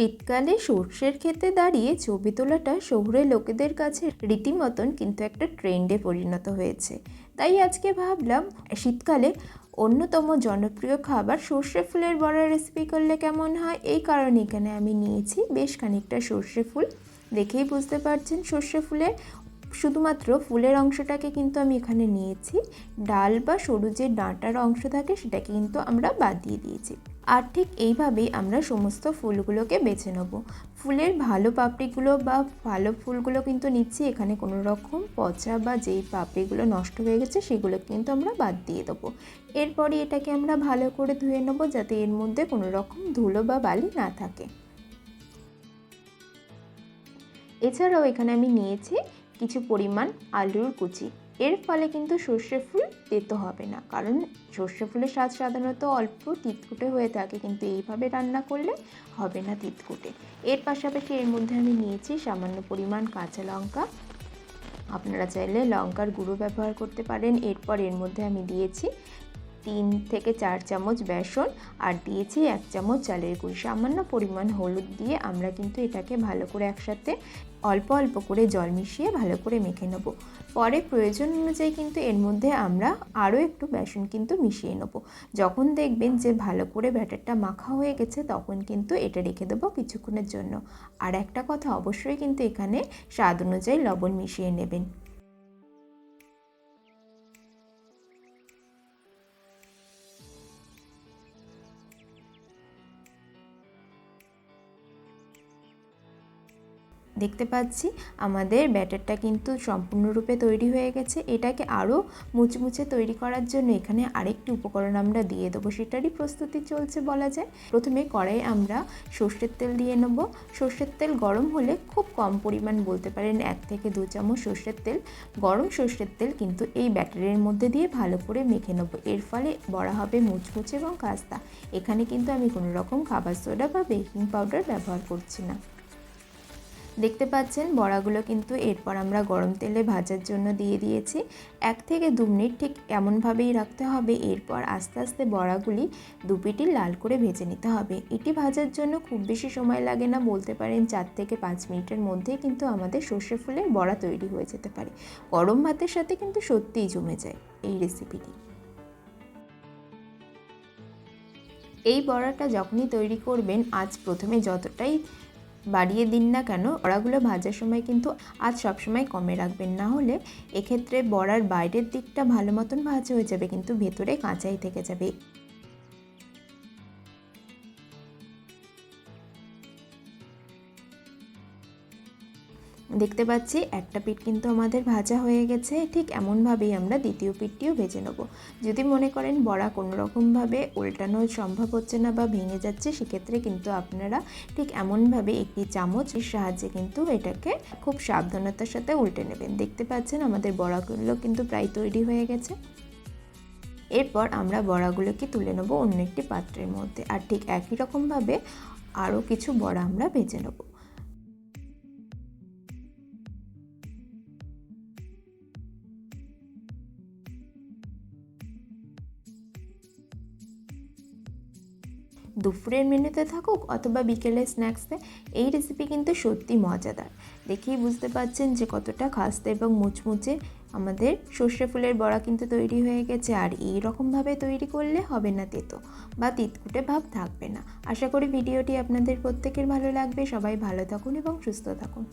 শীতকালে সর্ষের ক্ষেতে দাঁড়িয়ে ছবি তোলাটা শহুরে লোকেদের কাছে রীতিমতন কিন্তু একটা ট্রেন্ডে পরিণত হয়েছে। তাই আজকে ভাবলাম, শীতকালে অন্যতম জনপ্রিয় খাবার সর্ষে ফুলের বড়া রেসিপি করলে কেমন হয়? এই কারণে এখানে আমি নিয়েছি বেশ খানিকটা সর্ষে ফুল। দেখেই বুঝতে পারছেন সর্ষে ফুলের শুধুমাত্র ফুলের অংশটাকে কিন্তু আমি এখানে নিয়েছি। ডাল বা সরু যে ডাঁটার অংশ থাকে সেটাকে কিন্তু আমরা বাদ দিয়ে দিয়েছি। আর ঠিক এইভাবেই আমরা সমস্ত ফুলগুলোকে বেছে নেব। ফুলের ভালো পাপড়িগুলো বা ভালো ফুলগুলো কিন্তু নিচ্ছি। এখানে কোনো রকম পচা বা যেই পাপড়িগুলো নষ্ট হয়ে গেছে সেগুলো কিন্তু আমরা বাদ দিয়ে দেবো। এরপরে এটাকে আমরা ভালো করে ধুয়ে নেব যাতে এর মধ্যে কোনো রকম ধুলো বা বালি না থাকে। এছাড়াও এখানে আমি নিয়েছি কিছু পরিমাণ আলুর কুচি। এর ফলে কিন্তু সর্ষে ফুল তেতো হবে না। কারণ সর্ষে ফুলের স্বাদ সাধারণত অল্প তিতকুটে হয়ে থাকে, কিন্তু এইভাবে রান্না করলে হবে না তিতকুটে। এর পাশাপাশি এর মধ্যে আমি নিয়েছি সামান্য পরিমাণ কাঁচা লঙ্কা। আপনারা চাইলে লঙ্কার গুঁড়ো ব্যবহার করতে পারেন। এরপর এর মধ্যে আমি দিয়েছি তিন থেকে চার চামচ বেসন আর দিয়েছি এক চামচ চালের গুঁড়ি। সামান্য পরিমাণ হলুদ দিয়ে আমরা কিন্তু এটাকে ভালো করে একসাথে অল্প অল্প করে জল মিশিয়ে ভালো করে মেখে নেব। পরে প্রয়োজন অনুযায়ী কিন্তু এর মধ্যে আমরা আরও একটু বেসন কিন্তু মিশিয়ে নেব। যখন দেখবেন যে ভালো করে ব্যাটারটা মাখা হয়ে গেছে, তখন কিন্তু এটা রেখে দেবো কিছুক্ষণের জন্য। আর একটা কথা অবশ্যই কিন্তু এখানে স্বাদ অনুযায়ী লবণ মিশিয়ে নেবেন। দেখতে পাচ্ছি। আমাদের ব্যাটারটা কিন্তু সম্পূর্ণরূপে তৈরি হয়ে গেছে। এটাকে আরও মুচমুচে তৈরি করার জন্য এখানে আরেকটি উপকরণ আমরা দিয়ে দেবো। সেটারই প্রস্তুতি চলছে বলা যায়। প্রথমে কড়াই আমরা সর্ষের তেল দিয়ে নেব। সর্ষের তেল গরম হলে খুব কম পরিমাণ বলতে পারেন এক থেকে দু চামচ সর্ষের তেল। গরম সর্ষের তেল কিন্তু এই ব্যাটারের মধ্যে দিয়ে ভালো করে মেখে নেব। এর ফলে বড়া হবে মুচমুচে এবং কাস্তা। এখানে কিন্তু আমি কোনো রকম খাবার সোডা বা বেকিং পাউডার ব্যবহার করছি না। দেখতে পাচ্ছেন, বড়াগুলো কিন্তু এরপর আমরা গরম তেলে ভাজার জন্য দিয়ে দিয়েছি। এক থেকে দু মিনিট ঠিক এমনভাবেই রাখতে হবে। এরপর আস্তে আস্তে বড়াগুলি দুপিটি লাল করে ভেজে নিতে হবে। এটি ভাজার জন্য খুব বেশি সময় লাগে না, বলতে পারেন চার থেকে পাঁচ মিনিটের মধ্যেই কিন্তু আমাদের সর্ষে ফুলের বড়া তৈরি হয়ে যেতে পারে। গরম ভাতের সাথে কিন্তু সত্যিই জমে যায় এই রেসিপিটি এই বড়াটা যখনই তৈরি করবেন, আজ প্রথমে যতটাই বাড়িয়ে দিন না কেন বড়াগুলো ভাজার সময় কিন্তু আজ সবসময় কমে রাখবেন। না হলে এক্ষেত্রে বড়ার বাইরের দিকটা ভালো মতন ভাজা হয়ে যাবে, কিন্তু ভেতরে কাঁচাই থেকে যাবে। দেখতে পাচ্ছি, একটা পিঠ কিন্তু আমাদের ভাজা হয়ে গেছে, ঠিক এমনভাবেই আমরা দ্বিতীয় পিঠটিও ভেজে নেব। যদি মনে করেন বড়া কোনো রকমভাবে উল্টানো সম্ভব হচ্ছে না বা ভেঙে যাচ্ছে, সেক্ষেত্রে কিন্তু আপনারা ঠিক এমনভাবে একটি চামচের সাহায্যে কিন্তু এটাকে খুব সাবধানতার সাথে উল্টে নেবেন। দেখতে পাচ্ছেন আমাদের বড়াগুলো কিন্তু প্রায় তৈরি হয়ে গেছে। এরপর আমরা বড়াগুলোকে তুলে নেব অন্য একটি পাত্রের মধ্যে। আর ঠিক একই রকমভাবে আরও কিছু বড়া আমরা ভেজে নেব। দুপুরের মেনুতে থাকুক অথবা বিকেলের স্ন্যাক্সে, এই রেসিপি কিন্তু সত্যি মজাদার। দেখেই বুঝতে পারছেন যে কতটা খাস্তে এবং মুচমুচে আমাদের সর্ষে ফুলের বড়া কিন্তু তৈরি হয়ে গেছে। আর এই রকমভাবে তৈরি করলে হবে না তেতো বা তিতকুটে ভাব থাকবে না। আশা করি ভিডিওটি আপনাদের প্রত্যেকের ভালো লাগবে। সবাই ভালো থাকুন এবং সুস্থ থাকুন।